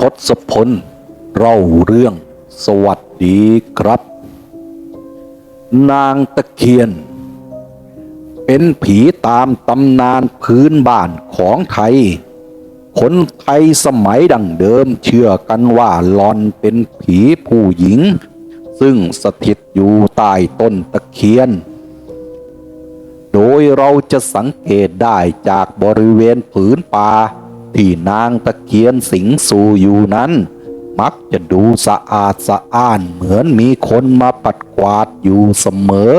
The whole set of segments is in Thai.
ทศพลเล่าเรื่อง สวัสดีครับ นางตะเคียน เป็นผีตามตำนานพื้นบ้านของไทย คนไทยสมัยดั้งเดิมเชื่อกันว่าหลอนเป็นผีผู้หญิง ซึ่งสถิตอยู่ใต้ต้นตะเคียน โดยเราจะสังเกตได้จากบริเวณผืนป่า ที่นางตะเคียนสิงสู่อยู่นั้น มักจะดูสะอาดสะอ้านเหมือนมีคนมาปัดกวาดอยู่เสมอ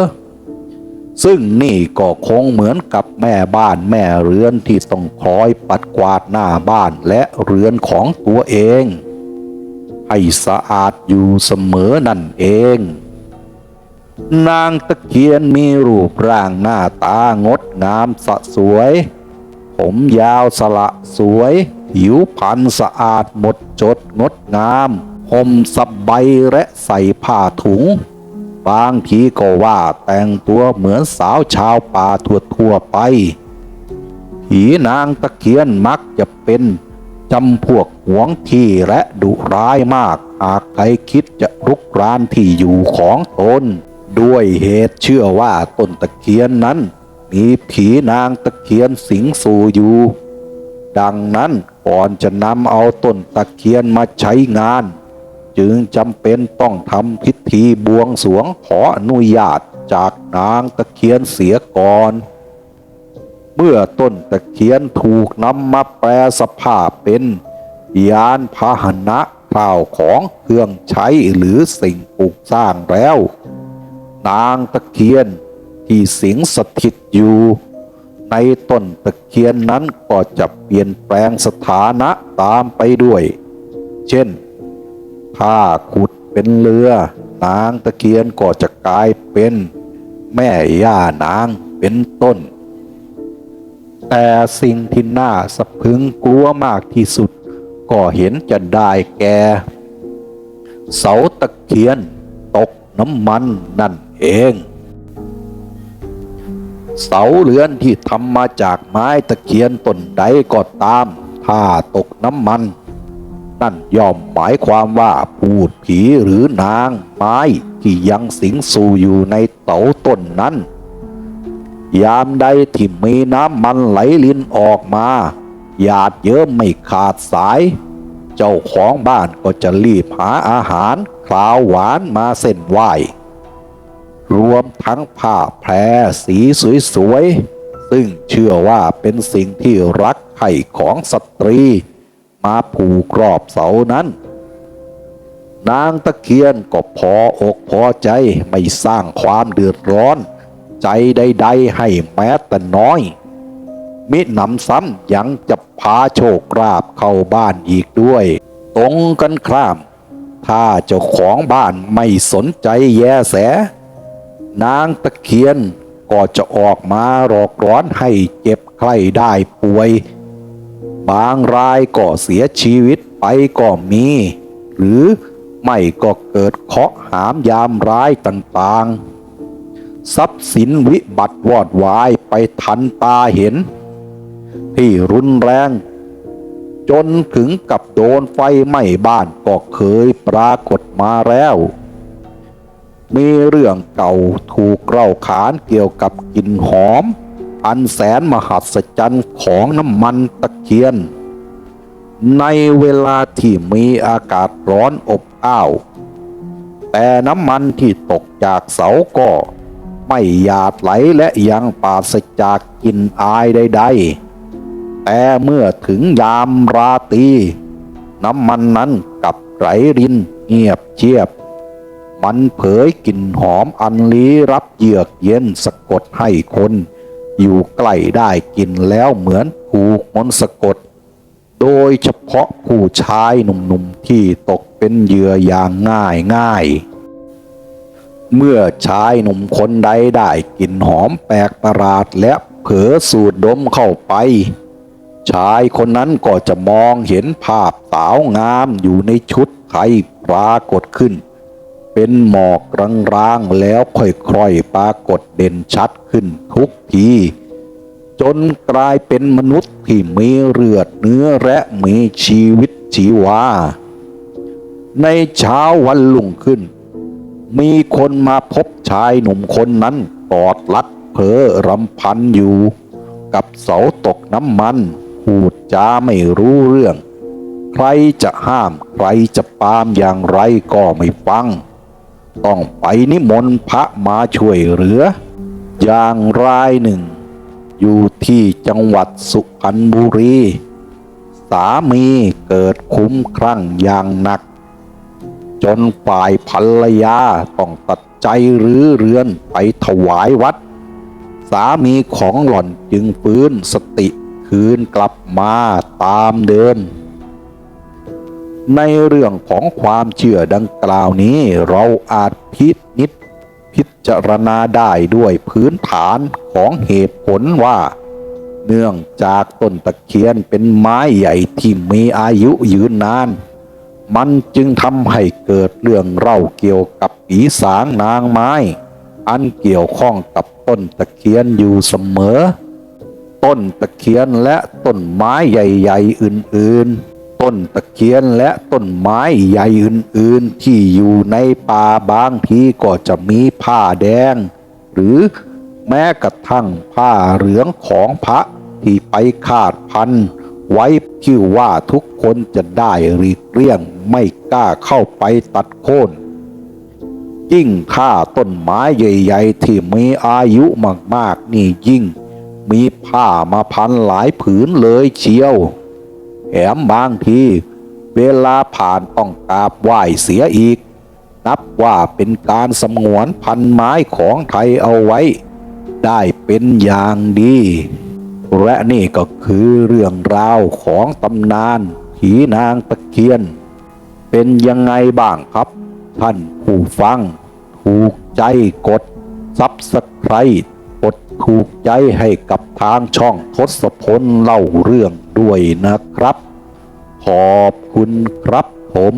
ซึ่งนี่ก็คงเหมือนกับแม่บ้านแม่เรือนที่ต้องคอยปัดกวาดหน้าบ้านและเรือนของตัวเอง ให้สะอาดอยู่เสมอนั่นเองนางตะเคียนมีรูปร่างหน้าตางดงามสะสวย ผมยาวสละสวย ผิวพรรณสะอาดหมดจดงดงามห่มสบายและใส่ผ้าถุง บางทีก็ว่าแต่งตัวเหมือนสาวชาวป่าทั่วๆไป ผีนางตะเคียนมักจะเป็นจำพวกหวงที่และดุร้ายมาก หากใครคิดจะรุกรานที่อยู่ของตน ด้วยเหตุเชื่อว่าต้นตะเคียนนั้น มีผีนางตะเคียนสิงสู่อยู่ ดังนั้นก่อนจะนำเอาต้นตะเคียนมาใช้งาน จึงจำเป็นต้องทำพิธีบวงสวงขออนุญาตจากนางตะเคียนเสียก่อน เมื่อต้นตะเคียนถูกนำมาแปลสภาพเป็นยานพาหนะข้าวของเครื่องใช้หรือสิ่งปลูกสร้างแล้ว นางตะเคียน ที่สิงสถิตอยู่ ในต้นตะเคียนนั้นก็จะเปลี่ยนแปลงสถานะตามไปด้วย เช่น ถ้าขุดเป็นเรือนางตะเคียนก็จะกลายเป็นแม่ย่านางเป็นต้น แต่สิ่งที่น่าสะพึงกลัวมากที่สุด ก็เห็นจะได้แก่เสาตะเคียนตกน้ำมันนั่นเอง เสาเรือนที่ทำมาจากไม้ตะเคียนต้นใดก็ตาม ถ้าตกน้ำมัน นั่นย่อมหมายความว่าพูดผีหรือนางไม้ที่ยังสิงสู่อยู่ในเตาต้นนั้น ยามใดที่มีน้ำมันไหลลินออกมาหยาดเยิ้มไม่ขาดสาย เจ้าของบ้านก็จะรีบหาอาหารคราวหวานมาเส้นไหว้ รวมทั้งผ้าแพรสีสวยๆ ซึ่งเชื่อว่าเป็นสิ่งที่รักใคร่ของสตรี มาผูกรอบเสานั้น นางตะเคียนก็พออกพอใจไม่สร้างความเดือดร้อน ใจใดๆให้แม้แต่น้อย มิหนำซ้ำยังจะพาโชคราบเข้าบ้านอีกด้วย ตรงกันข้าม ถ้าเจ้าของบ้านไม่สนใจแยแส นางตะเคียนก็จะออกมาหลอกร้อนให้เจ็บใครได้ป่วย บางรายก็เสียชีวิตไปก็มี หรือไม่ก็เกิดเคาะหามยามร้ายต่างๆ ทรัพย์สินวิบัติวอดวายไปทันตาเห็น ที่รุนแรง จนถึงกับโดนไฟไหม้บ้านก็เคยปรากฏมาแล้ว มีเรื่องเก่าถูกเล่าขานเกี่ยวกับกลิ่นหอม อันแสนมหัศจรรย์ของน้ำมันตะเคียน ในเวลาที่มีอากาศร้อนอบอ้าว แต่น้ำมันที่ตกจากเสาก็ไม่หยาดไหลและยังปราศจากกลิ่นอายใดๆ แต่เมื่อถึงยามราตรีน้ำมันนั้นกับไหลรินเงียบเชียบ มันเผยกลิ่นหอมอันลี้รับเยือกเย็นสะกดให้คน อยู่ใกล้ได้กินแล้วเหมือนถูกมนสะกด โดยเฉพาะผู้ชายหนุ่มๆที่ตกเป็นเหยื่ออย่างง่ายง่าย เมื่อชายหนุ่มคนใดได้กลิ่นหอมแปลกประหลาดและเผลอสูดดมเข้าไป ชายคนนั้นก็จะมองเห็นภาพสาวงามอยู่ในชุดไทยปรากฏขึ้น เป็นหมอกร้างๆแล้วค่อยๆปรากฏเด่นชัดขึ้นทุกที จนกลายเป็นมนุษย์ที่มีเลือดเนื้อและมีชีวิตชีวา ในเช้าวันลุ่งขึ้น มีคนมาพบชายหนุ่มคนนั้นกอดลัดเผลอรำพันอยู่ กับเสาตกน้ำมันพูดจาไม่รู้เรื่องใครจะห้าม ใครจะปามอย่างไรก็ไม่ฟัง ต้องไปนิมนต์พระมาช่วยเหลือ อย่างรายหนึ่ง อยู่ที่จังหวัดสุพรรณบุรี สามีเกิดคุ้มครั่งอย่างหนัก จนฝ่ายภรรยาต้องตัดใจรื้อเรือนไปถวายวัด สามีของหล่อนจึงฟื้นสติคืนกลับมาตามเดิม ในเรื่องของความเชื่อดังกล่าวนี้ เราอาจพินิจพิจารณาได้ด้วยพื้นฐานของเหตุผลว่า เนื่องจากต้นตะเคียนเป็นไม้ใหญ่ที่มีอายุยืนนาน มันจึงทำให้เกิดเรื่องเล่าเกี่ยวกับผีสางนางไม้ อันเกี่ยวข้องกับต้นตะเคียนอยู่เสมอ ต้นตะเคียนและต้นไม้ใหญ่ ๆ อื่นๆ ต้นตะเคียนและต้นไม้ใหญ่อื่นๆ ที่อยู่ในป่าบางทีก็จะมีผ้าแดง หรือแม้กระทั่งผ้าเหลืองของพระที่ไปคาดพันไว้คิดว่าทุกคนจะได้หลีกเลี่ยงไม่กล้าเข้าไปตัดโค่นยิ่งถ้าต้นไม้ใหญ่ๆ ที่มีอายุมากๆ นี่ยิ่ง มีผ้ามาพันหลายผืนเลยเชียว แถมบางที เวลาผ่านต้องกราบไหว้เสียอีก นับว่าเป็นการสมวนพันไม้ของไทยเอาไว้ ได้เป็นอย่างดี และนี่ก็คือเรื่องราวของตำนานผีนางตะเคียน เป็นยังไงบ้างครับ ท่านผู้ฟัง ถูกใจกดซับสไครกด ถูกใจให้กับทางช่องทศพลเล่าเรื่องด้วยนะครับ ขอบคุณครับผม